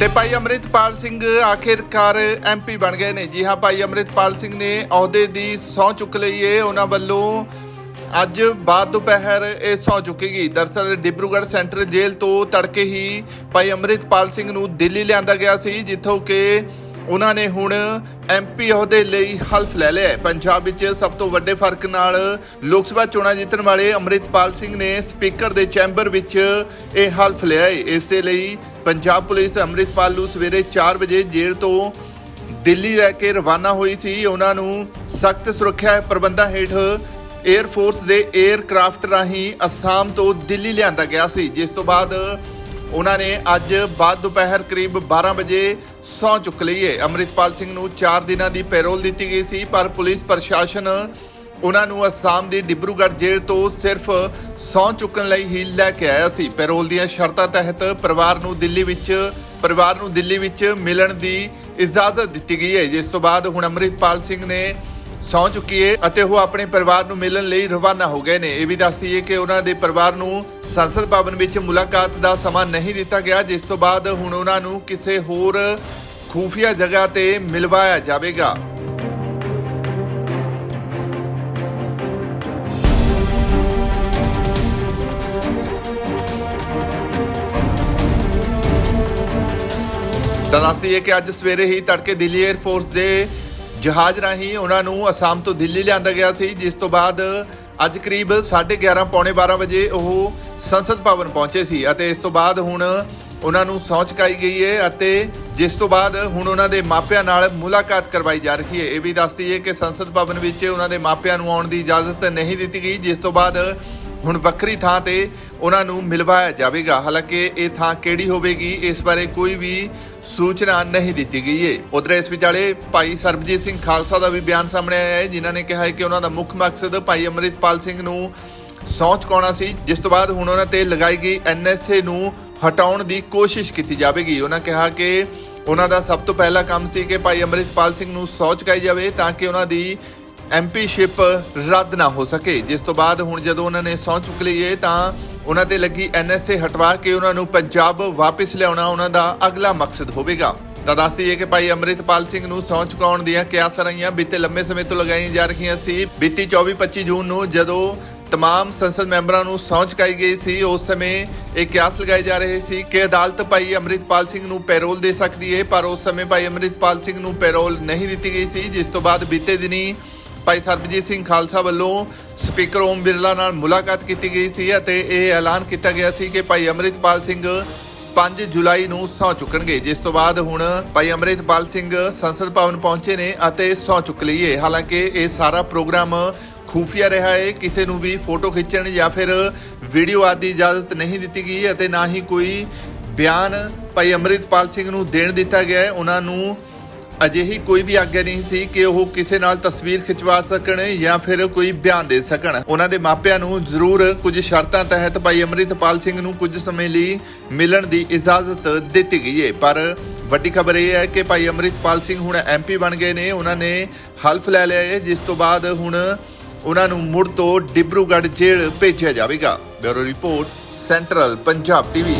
ਤੇ ਭਾਈ ਅੰਮ੍ਰਿਤਪਾਲ ਸਿੰਘ ਆਖਿਰਕਾਰ ਐਮਪੀ ਬਣ ਗਏ ਨੇ। ਜੀ ਹਾਂ, ਭਾਈ ਅੰਮ੍ਰਿਤਪਾਲ ਸਿੰਘ ਨੇ ਅਹੁਦੇ ਦੀ ਸਹੁੰ ਚੁੱਕ ਲਈ ਏ। ਉਹਨਾਂ ਵੱਲੋਂ ਅੱਜ ਬਾਅਦ ਦੁਪਹਿਰ ਇਹ ਸਹੁੰ ਚੁੱਕੇਗੀ। ਦਰਸਲ ਡਿਬਰੂਗੜ੍ਹ ਸੈਂਟਰਲ ਜੇਲ੍ਹ ਤੋਂ ਤੜਕੇ ਹੀ ਭਾਈ ਅੰਮ੍ਰਿਤਪਾਲ ਸਿੰਘ ਨੂੰ ਦਿੱਲੀ ਲਿਆਂਦਾ ਗਿਆ ਸੀ, ਜਿੱਥੋਂ ਕਿ ਉਹਨਾਂ ਨੇ ਹੁਣ ਐਮਪੀ ਅਹੁਦੇ ਲਈ ਹਲਫ ਲੈ ਲਿਆ ਪੰਜਾਬ ਵਿੱਚ ਸਭ ਤੋਂ ਵੱਡੇ ਫ਼ਰਕ ਨਾਲ ਲੋਕ ਸਭਾ ਚੋਣਾਂ ਜਿੱਤਣ ਵਾਲੇ ਅੰਮ੍ਰਿਤਪਾਲ ਸਿੰਘ ਨੇ ਸਪੀਕਰ ਦੇ ਚੈਂਬਰ ਵਿੱਚ ਇਹ ਹਲਫ ਲਿਆ ਇਸ ਦੇ ਲਈ ਪੰਜਾਬ ਪੁਲਿਸ ਅੰਮ੍ਰਿਤਪਾਲ ਨੂੰ ਸਵੇਰੇ 4 ਵਜੇ ਜੇਲ੍ਹ ਤੋਂ ਦਿੱਲੀ ਰਹਿ ਕੇ ਰਵਾਨਾ ਹੋਈ ਸੀ। ਉਹਨਾਂ ਨੂੰ ਸਖਤ ਸੁਰੱਖਿਆ ਪ੍ਰਬੰਧਾਂ ਹੇਠ 에ਅਰ ਫੋਰਸ ਦੇ 에ਅਰਕ੍ਰਾਫਟ ਰਾਹੀਂ ਅਸਾਮ ਤੋਂ ਦਿੱਲੀ ਲਿਆਂਦਾ ਗਿਆ ਸੀ। ਜਿਸ ਤੋਂ ਬਾਅਦ ਉਹਨਾਂ ਨੇ ਅੱਜ ਬਾਅਦ ਦੁਪਹਿਰ ਕਰੀਬ 12 ਵਜੇ ਸਹੁੰ ਚੁੱਕ ਲਈ ਹੈ। ਅੰਮ੍ਰਿਤਪਾਲ ਸਿੰਘ ਨੂੰ 4 ਦਿਨਾਂ ਦੀ ਪੈਰੋਲ ਦਿੱਤੀ ਗਈ ਸੀ, ਪਰ ਪੁਲਿਸ ਪ੍ਰਸ਼ਾਸਨ ਉਹਨਾਂ ਨੂੰ ਅਸਾਮ ਦੀ ਡਿਬਰੂਗੜ੍ਹ ਜੇਲ੍ਹ ਤੋਂ ਸਿਰਫ ਸਹੁੰ ਚੁੱਕਣ ਲਈ ਹੀ ਲੈ ਕੇ ਆਇਆ ਸੀ। ਪੈਰੋਲ ਦੀਆਂ ਸ਼ਰਤਾਂ ਤਹਿਤ ਪਰਿਵਾਰ ਨੂੰ ਦਿੱਲੀ ਵਿੱਚ, ਪਰਿਵਾਰ ਨੂੰ ਦਿੱਲੀ ਵਿੱਚ ਮਿਲਣ ਦੀ ਇਜਾਜ਼ਤ ਦਿੱਤੀ ਗਈ ਹੈ। ਜਿਸ ਤੋਂ ਬਾਅਦ ਹੁਣ ਅੰਮ੍ਰਿਤਪਾਲ ਸਿੰਘ ਨੇ ਸਹੁੰ ਚੁੱਕੀ ਹੈ ਅਤੇ ਉਹ ਆਪਣੇ ਪਰਿਵਾਰ ਨੂੰ ਮਿਲਣ ਲਈ ਰਵਾਨਾ ਹੋ ਗਏ ਨੇ। ਇਹ ਵੀ ਦੱਸ ਦਈਏ ਕਿ ਉਹਨਾਂ ਦੇ ਪਰਿਵਾਰ ਨੂੰ ਸੰਸਦ ਭਵਨ ਵਿੱਚ ਮੁਲਾਕਾਤ ਦਾ ਸਮਾਂ ਨਹੀਂ ਦਿੱਤਾ ਗਿਆ, ਜਿਸ ਤੋਂ ਬਾਅਦ ਹੁਣ ਉਹਨਾਂ ਨੂੰ ਕਿਸੇ ਹੋਰ ਖੂਫੀਆ ਜਗ੍ਹਾ ਤੇ ਮਿਲਵਾਇਆ ਜਾਵੇਗਾ। ਤਾਂ ਦੱਸਦੀਏ ਕਿ ਅੱਜ ਸਵੇਰੇ ਹੀ ਤੜਕੇ ਦਿੱਲੀ 에ਅਰਫੋਰਸ ਦੇ ਜਹਾਜ਼ ਰਾਹੀਂ ਉਹਨਾਂ ਨੂੰ ਅਸਾਮ ਤੋਂ ਦਿੱਲੀ ਲਿਆਂਦਾ ਗਿਆ ਸੀ, ਜਿਸ ਤੋਂ ਬਾਅਦ ਅੱਜ ਕਰੀਬ 11:30 ਪੌਣੇ 12 ਵਜੇ ਉਹ ਸੰਸਦ ਭਵਨ ਪਹੁੰਚੇ ਸੀ ਅਤੇ ਇਸ ਤੋਂ ਬਾਅਦ ਹੁਣ ਉਹਨਾਂ ਨੂੰ ਸਹੁੰ ਚੁਕਾਈ ਗਈ ਹੈ ਅਤੇ ਜਿਸ ਤੋਂ ਬਾਅਦ ਹੁਣ ਉਹਨਾਂ ਦੇ ਮਾਪਿਆਂ ਨਾਲ ਮੁਲਾਕਾਤ ਕਰਵਾਈ ਜਾ ਰਹੀ ਹੈ। ਇਹ ਵੀ ਦੱਸਦੀ ਹੈ ਕਿ ਸੰਸਦ ਭਵਨ ਵਿੱਚ ਉਹਨਾਂ ਦੇ ਮਾਪਿਆਂ ਨੂੰ ਆਉਣ ਦੀ ਇਜਾਜ਼ਤ ਨਹੀਂ ਦਿੱਤੀ ਗਈ, ਜਿਸ ਤੋਂ ਬਾਅਦ ਹੁਣ ਵੱਖਰੀ ਥਾਂ ਤੇ ਉਹਨਾਂ ਨੂੰ ਮਿਲਵਾਇਆ ਜਾਵੇਗਾ। ਹਾਲਾਂਕਿ ਇਹ ਥਾਂ ਕਿਹੜੀ ਹੋਵੇਗੀ, ਇਸ ਬਾਰੇ ਕੋਈ ਵੀ ਸੂਚਨਾ ਨਹੀਂ ਦਿੱਤੀ ਗਈ ਹੈ ਉਧਰ ਇਸ ਵਿਚਾਲੇ ਭਾਈ ਸਰਬਜੀਤ ਸਿੰਘ ਖਾਲਸਾ ਦਾ ਵੀ ਬਿਆਨ ਸਾਹਮਣੇ ਆਇਆ ਹੈ, ਜਿਨ੍ਹਾਂ ਨੇ ਕਿਹਾ ਹੈ ਕਿ ਉਹਨਾਂ ਦਾ ਮੁੱਖ ਮਕਸਦ ਭਾਈ ਅੰਮ੍ਰਿਤਪਾਲ ਸਿੰਘ ਨੂੰ ਸਹੁੰ ਚੁਕਾਉਣਾ ਸੀ, ਜਿਸ ਤੋਂ ਬਾਅਦ ਹੁਣ ਉਹਨਾਂ ਤੇ ਲਗਾਈ ਗਈ ਐਨਐਸਏ ਨੂੰ ਹਟਾਉਣ ਦੀ ਕੋਸ਼ਿਸ਼ ਕੀਤੀ ਜਾਵੇਗੀ। ਉਹਨਾਂ ਕਿਹਾ ਕਿ ਉਹਨਾਂ ਦਾ ਸਭ ਤੋਂ ਪਹਿਲਾ ਕੰਮ ਸੀ ਕਿ ਭਾਈ ਅੰਮ੍ਰਿਤਪਾਲ ਸਿੰਘ ਨੂੰ ਸਹੁੰ ਚੁਕਾਈ ਜਾਵੇ, ਤਾਂ ਕਿ ਉਹਨਾਂ ਦੀ ਐਮਪੀਸ਼ਿਪ ਰੱਦ ਨਾ ਹੋ ਸਕੇ। ਜਿਸ ਤੋਂ ਬਾਅਦ ਹੁਣ ਜਦੋਂ ਉਹਨਾਂ ਨੇ ਸਹੁੰ ਚੁੱਕ ਲਈ ਹੈ ਤਾਂ ਉਹਨਾਂ ਤੇ ਲੱਗੀ ਐਨਐਸਏ ਹਟਵਾ ਕੇ ਉਹਨਾਂ ਨੂੰ ਪੰਜਾਬ ਵਾਪਸ ਲਿਆਉਣਾ ਉਹਨਾਂ ਦਾ ਅਗਲਾ ਮਕਸਦ ਹੋਵੇਗਾ। ਤਾਂ ਦੱਸੀਏ ਕਿ ਭਾਈ ਅੰਮ੍ਰਿਤਪਾਲ ਸਿੰਘ ਨੂੰ ਸਹੁੰ ਚੁਕਾਉਣ ਦੀਆਂ ਕਿਆਸ ਰਹੀਆਂ ਬੀਤੇ ਲੰਮੇ ਸਮੇਂ ਤੋਂ ਲਗਾਈਆਂ ਜਾ ਰਹੀਆਂ ਸੀ। ਬੀਤੀ 24-25 ਜੂਨ ਨੂੰ ਜਦੋਂ ਤਮਾਮ ਸੰਸਦ ਮੈਂਬਰਾਂ ਨੂੰ ਸਹੁੰ ਚੁਕਾਈ ਗਈ ਸੀ, ਉਸ ਸਮੇਂ ਇਹ ਕਿਆਸ ਲਗਾਏ ਜਾ ਰਹੇ ਸੀ ਕਿ ਅਦਾਲਤ ਭਾਈ ਅੰਮ੍ਰਿਤਪਾਲ ਸਿੰਘ ਨੂੰ ਪੈਰੋਲ ਦੇ ਸਕਦੀ ਹੈ ਪਰ ਉਸ ਸਮੇਂ ਭਾਈ ਅੰਮ੍ਰਿਤਪਾਲ ਸਿੰਘ ਨੂੰ ਪੈਰੋਲ ਨਹੀਂ ਦਿੱਤੀ ਗਈ ਸੀ। ਜਿਸ ਤੋਂ ਬਾਅਦ ਬੀਤੇ ਦਿਨੀ ਭਾਈ ਸਰਬਜੀਤ ਸਿੰਘ ਖਾਲਸਾ ਵੱਲੋਂ ਸਪੀਕਰ ਓਮ ਬਿਰਲਾ ਨਾਲ ਮੁਲਾਕਾਤ ਕੀਤੀ ਗਈ ਸੀ ਅਤੇ ਇਹ ਐਲਾਨ ਕੀਤਾ ਗਿਆ ਸੀ ਕਿ ਭਾਈ ਅੰਮ੍ਰਿਤਪਾਲ ਸਿੰਘ 5 ਜੁਲਾਈ ਨੂੰ ਸਹੁੰ ਚੁੱਕਣਗੇ। ਜਿਸ ਤੋਂ ਬਾਅਦ ਹੁਣ ਭਾਈ ਅੰਮ੍ਰਿਤਪਾਲ ਸਿੰਘ ਸੰਸਦ ਭਵਨ ਪਹੁੰਚੇ ਨੇ ਅਤੇ ਸਹੁੰ ਚੁੱਕ ਲਈਏ। ਹਾਲਾਂਕਿ ਇਹ ਸਾਰਾ ਪ੍ਰੋਗਰਾਮ ਖੂਫੀਆ ਰਿਹਾ ਹੈ ਕਿਸੇ ਨੂੰ ਵੀ ਫੋਟੋ ਖਿੱਚਣ ਜਾਂ ਫਿਰ ਵੀਡੀਓ ਆਦਿ ਦੀ ਇਜਾਜ਼ਤ ਨਹੀਂ ਦਿੱਤੀ ਗਈ ਅਤੇ ਨਾ ਹੀ ਕੋਈ ਬਿਆਨ ਭਾਈ ਅੰਮ੍ਰਿਤਪਾਲ ਸਿੰਘ ਨੂੰ ਦੇਣ ਦਿੱਤਾ ਗਿਆ ਹੈ। ਉਹਨਾਂ ਨੂੰ ਅਜਿਹੀ ਕੋਈ ਵੀ ਆਗਿਆ ਨਹੀਂ ਸੀ ਕਿ ਉਹ ਕਿਸੇ ਨਾਲ ਤਸਵੀਰ ਖਿਚਵਾ ਸਕਣ ਜਾਂ ਫਿਰ ਕੋਈ ਬਿਆਨ ਦੇ ਸਕਣ। ਉਹਨਾਂ ਦੇ ਮਾਪਿਆਂ ਨੂੰ ਜ਼ਰੂਰ ਕੁਝ ਸ਼ਰਤਾਂ ਤਹਿਤ ਭਾਈ ਅੰਮ੍ਰਿਤਪਾਲ ਸਿੰਘ ਨੂੰ ਕੁਝ ਸਮੇਂ ਲਈ ਮਿਲਣ ਦੀ ਇਜਾਜ਼ਤ ਦਿੱਤੀ ਗਈ ਹੈ ਪਰ ਵੱਡੀ ਖਬਰ ਇਹ ਹੈ ਕਿ ਭਾਈ ਅੰਮ੍ਰਿਤਪਾਲ ਸਿੰਘ ਹੁਣ ਐਮਪੀ ਬਣ ਗਏ ਨੇ। ਉਹਨਾਂ ਨੇ ਹਲਫ ਲੈ ਲਿਆ ਹੈ ਜਿਸ ਤੋਂ ਬਾਅਦ ਹੁਣ ਉਹਨਾਂ ਨੂੰ ਮੁੜ ਤੋਂ ਡਿਬਰੂਗੜ੍ਹ ਜੇਲ੍ਹ ਭੇਜਿਆ ਜਾਵੇਗਾ। Bureau report, central Punjab TV.